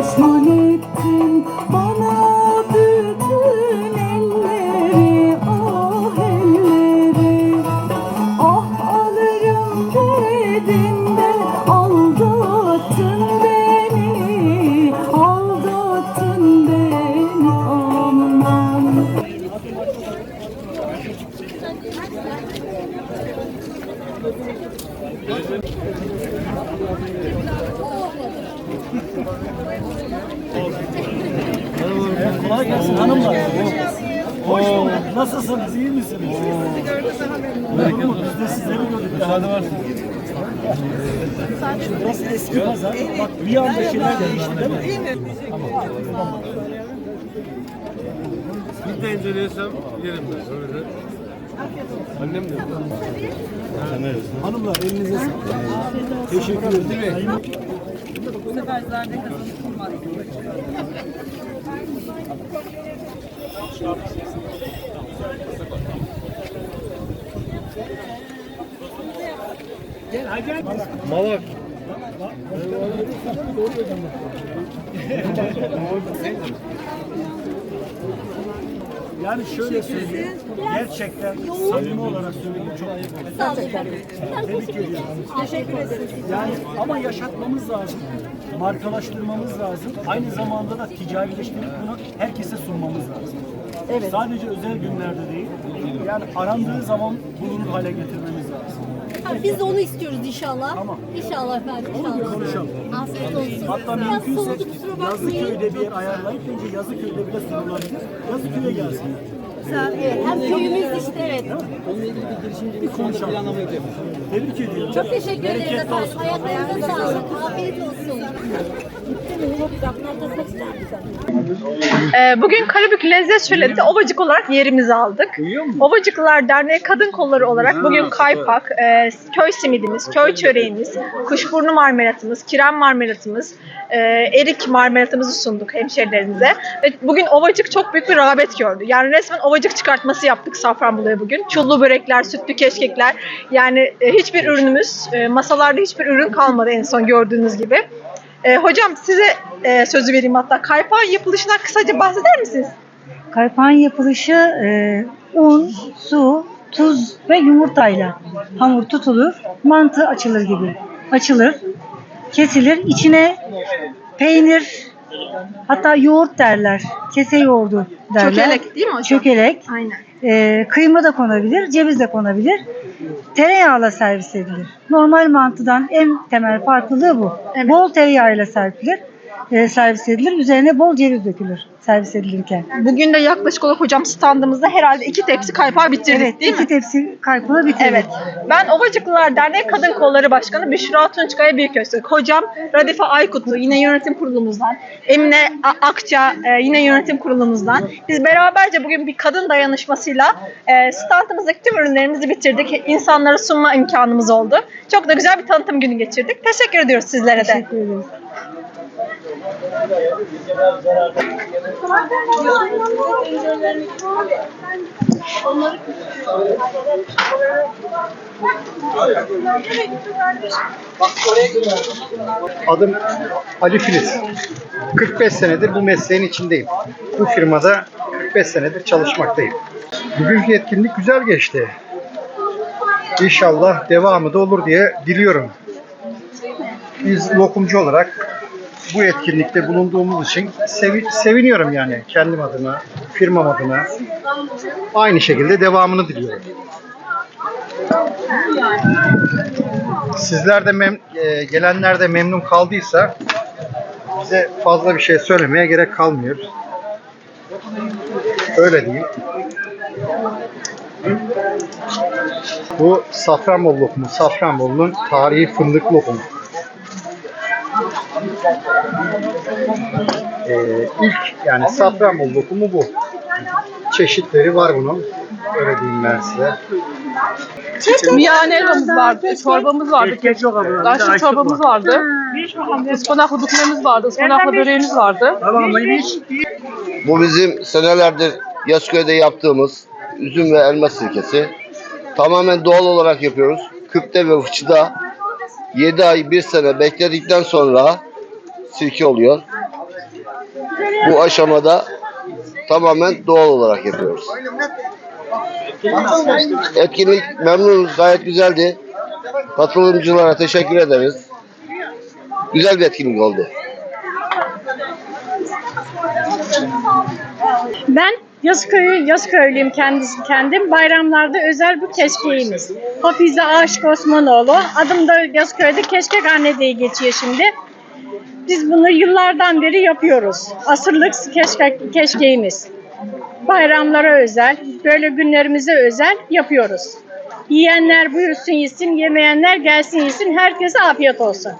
Düşman ettin bana bütün elleri ah elleri Ah alırım dedin de aldattın beni Aldattın beni aman Thank you. Kolay gelsin hanımlar. Hoş bulduk. Nasılsınız? İyi misiniz? Memnun mu? Biz de sizleri gördük. Hadi varsın. Burası eski pazar. Bak bir anda şeyler değişti değil mi? Bir de incelesem yerim ben. Öyle de. Annem de. Hanımlar elinize sağlık. Teşekkür ederim. Bu sefer zerde kazanılmaz. Malak. Yani şöyle söyleyeyim. Gerçekten samimi olarak söyleyeyim çok efendim. tebrik ediyorum. Teşekkür ederiz. Yani ama yaşatmamız lazım. Markalaştırmamız lazım. Aynı zamanda da ticarileştirip bunu herkese sunmamız lazım. Evet. Sadece özel günlerde değil. Yani arandığı zaman bulunur hale getirmemiz biz de onu istiyoruz inşallah. Tamam. İnşallah efendim. İnşallah. konuşalım. Afiyet olsun. Hatta Biraz mümkünse soğudu kusura bakmayın. Yazıköy'de bir yer ayarlayıp önce Yazıköy'de bile sunulabilir. Yazıköy'e Evet, hem köyümüz işte evet. Bir konuşalım. Tebrik ediyorum. Çok teşekkür ederiz efendim. olsun. Ayaklarınıza sağlık. Afiyet olsun. Ee, Bugün Karabük Lezzet Şöleni'nde Ovacık olarak yerimizi aldık. Ovacıklılar Derneği Kadın Kolları olarak bugün kaypak, e, köy simidimiz, köy çöreğimiz, kuşburnu marmelatımız, kiram marmelatımız, e, erik marmelatımızı sunduk hemşerilerimize. Ve bugün Ovacık çok büyük bir rağbet gördü. Yani resmen Ovacık çıkartması yaptık Safranbolu'ya bugün. Çullu börekler, sütlü keşkekler. Yani e, hiçbir ürünümüz, e, masalarda hiçbir ürün kalmadı en son gördüğünüz gibi. E, hocam size e, sözü vereyim hatta. Kaypağın yapılışından kısaca bahseder misiniz? Kaypağın yapılışı e, un, su, tuz ve yumurtayla hamur tutulur. Mantı açılır gibi. Açılır, kesilir. İçine peynir, hatta yoğurt derler. Kese yoğurdu derler. Çökelek değil mi hocam? Çökelek. Aynen. E, kıyma da konabilir, ceviz de konabilir. Tereyağla servis edilir. Normal mantıdan en temel farklılığı bu. Evet. Bol tereyağıyla serpilir, e, servis edilir. Üzerine bol ceviz dökülür servis edilirken. Bugün de yaklaşık olarak hocam standımızda herhalde iki tepsi kaypağı bitirdik Evet, değil iki mi? tepsi kaypağı bitirdik. Evet. Ben Ovacıklılar Derneği Kadın Kolları Başkanı Büşra Tunçkaya Büyüköztürk. Hocam Radife Aykutlu yine yönetim kurulumuzdan. Emine Akça e, yine yönetim kurulumuzdan. Biz beraberce bugün bir kadın dayanışmasıyla e, standımızdaki tüm ürünlerimizi bitirdik. İnsanlara sunma imkanımız oldu. Çok da güzel bir tanıtım günü geçirdik. Teşekkür ediyoruz sizlere de. Teşekkür ederiz. Adım Ali Filiz. 45 senedir bu mesleğin içindeyim. Bu firmada 45 senedir çalışmaktayım. Bugünkü etkinlik güzel geçti. İnşallah devamı da olur diye diliyorum. Biz lokumcu olarak bu etkinlikte bulunduğumuz için sevi- seviniyorum yani kendim adına, firmam adına. Aynı şekilde devamını diliyorum. Sizler de mem- e, gelenler de memnun kaldıysa bize fazla bir şey söylemeye gerek kalmıyor. Öyle diyeyim. Bu Safranbolu lokumu. Safranbolu'nun tarihi fındık lokumu. Ee, ilk yani Safranbolu lokumu bu. Çeşitleri var bunun. Öyle diyeyim ben size. Miyane helvamız vardı, çorbamız vardı. Abla. Daşlı çorbamız vardı. Ispanaklı bükmemiz vardı, ıspanaklı böreğimiz vardı. Bu bizim senelerdir Yazköy'de yaptığımız üzüm ve elma sirkesi. Tamamen doğal olarak yapıyoruz. Küpte ve fıçıda 7 ay 1 sene bekledikten sonra sirke oluyor. Bu aşamada tamamen doğal olarak yapıyoruz. Etkinlik memnunuz, gayet güzeldi. Katılımcılara teşekkür ederiz. Güzel bir etkinlik oldu. Ben Yazköy'ü, Yazköylüyüm kendisi kendim. Bayramlarda özel bu keşkeğimiz. Hafize Aşık Osmanoğlu. Adım da Yazköy'de Keşkekhanne diye geçiyor şimdi. Biz bunu yıllardan beri yapıyoruz. Asırlık keşke, keşkeğimiz. Bayramlara özel, böyle günlerimize özel yapıyoruz. Yiyenler buyursun yesin, yemeyenler gelsin yesin. Herkese afiyet olsun.